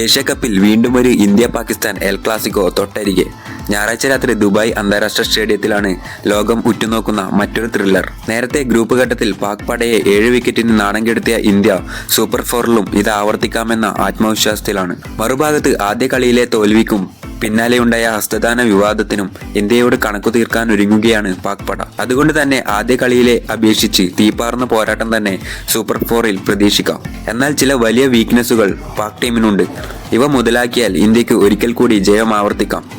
Asia കപ്പിൽ വീണ്ടും ഒരു ഇന്ത്യ പാകിസ്ഥാൻ എൽ ക്ലാസിക്കോ തൊട്ടരികെ. ഞായറാഴ്ച രാത്രി ദുബായ് അന്താരാഷ്ട്ര സ്റ്റേഡിയത്തിലാണ് ലോകം ഉറ്റുനോക്കുന്ന മറ്റൊരു ത്രില്ലർ നേരത്തെ ഗ്രൂപ്പ് ഘട്ടത്തിൽ പാക് പടയെ ഏഴ് വിക്കറ്റിന് നാണം കെടുത്തിയ ഇന്ത്യ സൂപ്പർ ഫോറിലും ഇത് ആവർത്തിക്കാമെന്ന ആത്മവിശ്വാസത്തിലാണ്. മറുഭാഗത്ത് ആദ്യ കളിയിലെ തോൽവിക്കും പിന്നാലെയുണ്ടായ ഹസ്തദാന വിവാദത്തിനും ഇന്ത്യയോട് കണക്കു തീർക്കാൻ ഒരുങ്ങുകയാണ് പാക് പട. അതുകൊണ്ട് തന്നെ ആദ്യ കളിയിലെ അപേക്ഷിച്ച് തീപ്പാർന്ന പോരാട്ടം തന്നെ സൂപ്പർ ഫോറിൽ പ്രതീക്ഷിക്കാം. എന്നാൽ ചില വലിയ വീക്ക്നെസ്സുകൾ പാക് ടീമിനുണ്ട്. ഇവ മുതലാക്കിയാൽ ഇന്ത്യയ്ക്ക് ഒരിക്കൽ കൂടി ജയം ആവർത്തിക്കാം.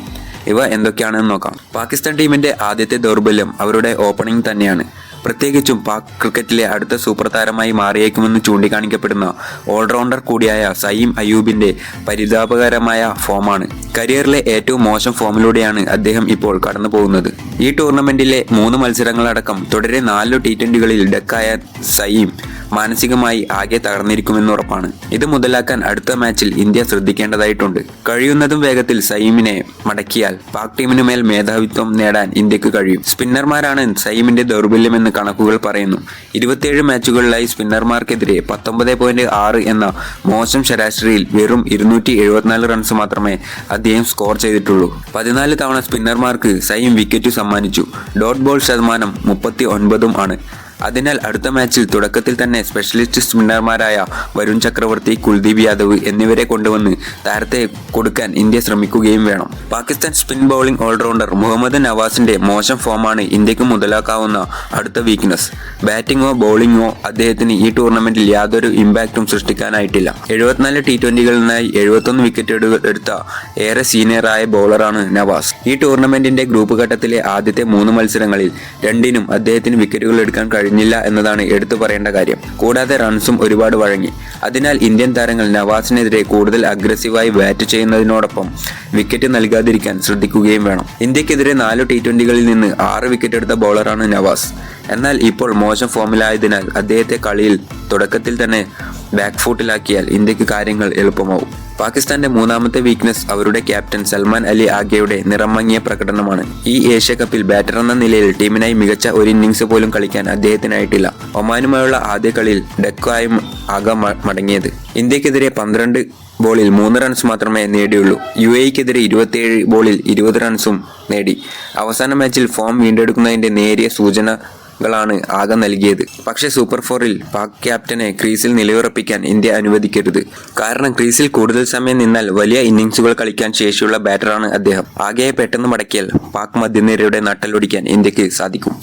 ഇവ എന്തൊക്കെയാണെന്ന് നോക്കാം. പാകിസ്ഥാൻ ടീമിന്റെ ആദ്യത്തെ ദൗർബല്യം അവരുടെ ഓപ്പണിംഗ് തന്നെയാണ്. പ്രത്യേകിച്ചും പാക് ക്രിക്കറ്റിലെ അടുത്ത സൂപ്പർ താരമായി മാറിയേക്കുമെന്ന് ചൂണ്ടിക്കാണിക്കപ്പെടുന്ന ഓൾറൗണ്ടർ കൂടിയായ സയീം അയ്യൂബിന്റെ പരിതാപകരമായ ഫോമാണ്. കരിയറിലെ ഏറ്റവും മോശം ഫോമിലൂടെയാണ് അദ്ദേഹം ഇപ്പോൾ കടന്നു പോകുന്നത്. ഈ ടൂർണമെന്റിലെ മൂന്ന് മത്സരങ്ങളടക്കം തുടരെ നാല് ടി ട്വന്റികളിൽ ഡക്കായ സയീം മാനസികമായി ആകെ തകർന്നിരിക്കുമെന്ന് ഉറപ്പാണ്. ഇത് മുതലാക്കാൻ അടുത്ത മാച്ചിൽ ഇന്ത്യ ശ്രദ്ധിക്കേണ്ടതായിട്ടുണ്ട്. കഴിയുന്നതും വേഗത്തിൽ സയീമിനെ മടക്കിയാൽ പാക് ടീമിനു മേൽ മേധാവിത്വം നേടാൻ ഇന്ത്യയ്ക്ക് കഴിയും. സ്പിന്നർമാരാണ് സയീമിന്റെ ദൗർബല്യമെന്ന് കണക്കുകൾ പറയുന്നു. ഇരുപത്തിയേഴ് മാച്ചുകളിലായി സ്പിന്നർമാർക്കെതിരെ പത്തൊമ്പത് പോയിന്റ് ആറ് എന്ന മോശം ശരാശരിയിൽ വെറും ഇരുന്നൂറ്റി എഴുപത്തിനാല് റൺസ് മാത്രമേ അദ്ദേഹം സ്കോർ ചെയ്തിട്ടുള്ളൂ. പതിനാല് തവണ സ്പിന്നർമാർക്ക് സൈം വിക്കറ്റ് സമ്മാനിച്ചു. ഡോട്ട് ബോൾ ശതമാനം മുപ്പത്തി ഒൻപതും ആണ്. അതിനാൽ അടുത്ത മാച്ചിൽ തുടക്കത്തിൽ തന്നെ സ്പെഷ്യലിസ്റ്റ് സ്പിന്നർമാരായ വരുൺ ചക്രവർത്തി കുൽദീപ് യാദവ് എന്നിവരെ കൊണ്ടുവന്ന് താരത്തെ കൊടുക്കാൻ ഇന്ത്യ ശ്രമിക്കുകയും വേണം. Pakistan spin bowling allrounder Muhammad നവാസിന്റെ മോശം ഫോമാണ് ഇന്ത്യയ്ക്ക് മുതലാക്കാവുന്ന അടുത്ത വീക്ക്നെസ് ബാറ്റിംഗോ ബൗളിംഗോ അദ്ദേഹത്തിന് ഈ ടൂർണമെന്റിൽ യാതൊരു ഇമ്പാക്റ്റും സൃഷ്ടിക്കാനായിട്ടില്ല. എഴുപത്തിനാല് ടി ട്വന്റികളിൽ നിന്നായി എഴുപത്തൊന്ന് വിക്കറ്റ് എടുത്ത ഏറെ സീനിയറായ ബൗളറാണ് നവാസ്. ഈ ടൂർണമെന്റിന്റെ ഗ്രൂപ്പ് ഘട്ടത്തിലെ ആദ്യത്തെ മൂന്ന് മത്സരങ്ങളിൽ രണ്ടിനും അദ്ദേഹത്തിന് വിക്കറ്റുകൾ എടുക്കാൻ കഴിഞ്ഞില്ല എന്നതാണ് എടുത്തു പറയേണ്ട കാര്യം. കൂടാതെ റൺസും ഒരുപാട് വഴങ്ങി. അതിനാൽ ഇന്ത്യൻ താരങ്ങൾ നവാസിനെതിരെ കൂടുതൽ അഗ്രസീവായി ബാറ്റ് ചെയ്യുന്നതിനോടൊപ്പം വിക്കറ്റ് നൽകാതിരിക്കാൻ ശ്രദ്ധിക്കുകയും വേണം. ഇന്ത്യക്കെതിരെ നാല് ടി ട്വന്റികളിൽ നിന്ന് ആറ് വിക്കറ്റ് എടുത്ത ബൗളറാണ് നവാസ്. എന്നാൽ ഇപ്പോൾ മോശം ഫോമിലായതിനാൽ അദ്ദേഹത്തെ കളിയിൽ തുടക്കത്തിൽ തന്നെ ബാക്ക് ഫൂട്ടിലാക്കിയാൽ ഇന്ത്യയ്ക്ക് കാര്യങ്ങൾ എളുപ്പമാവും. പാകിസ്ഥാന്റെ മൂന്നാമത്തെ വീക്ക്നെസ് അവരുടെ ക്യാപ്റ്റൻ സൽമാൻ അലി ആഗയുടെ നിറമങ്ങിയ പ്രകടനമാണ്. ഈ ഏഷ്യ കപ്പിൽ ബാറ്റർ എന്ന നിലയിൽ ടീമിനായി മികച്ച ഒരു ഇന്നിംഗ്സ് പോലും കളിക്കാൻ അദ്ദേഹത്തിനായിട്ടില്ല. ഒമാനുമായുള്ള ആദ്യ കളിയിൽ ഡെക്കായും ആഗ മടങ്ങിയത്. ഇന്ത്യക്കെതിരെ പന്ത്രണ്ട് ബോളിൽ മൂന്ന് റൺസ് മാത്രമേ നേടിയുള്ളൂ. യു എക്കെതിരെ ഇരുപത്തിയേഴ് ബോളിൽ ഇരുപത് റൺസും നേടി. അവസാന മാച്ചിൽ ഫോം വീണ്ടെടുക്കുന്നതിന്റെ നേരിയ സൂചനകളാണ് ആകെ നൽകിയത്. പക്ഷേ സൂപ്പർ ഫോറിൽ പാക് ക്യാപ്റ്റനെ ക്രീസിൽ നിലയുറപ്പിക്കാൻ ഇന്ത്യ അനുവദിക്കരുത്. കാരണം ക്രീസിൽ കൂടുതൽ സമയം നിന്നാൽ വലിയ ഇന്നിംഗ്സുകൾ കളിക്കാൻ ശേഷിയുള്ള ബാറ്ററാണ് അദ്ദേഹം. ആകെയെ പെട്ടെന്ന് മടക്കിയാൽ പാക് മധ്യനിരയുടെ നട്ടലൊടിക്കാൻ ഇന്ത്യയ്ക്ക് സാധിക്കും.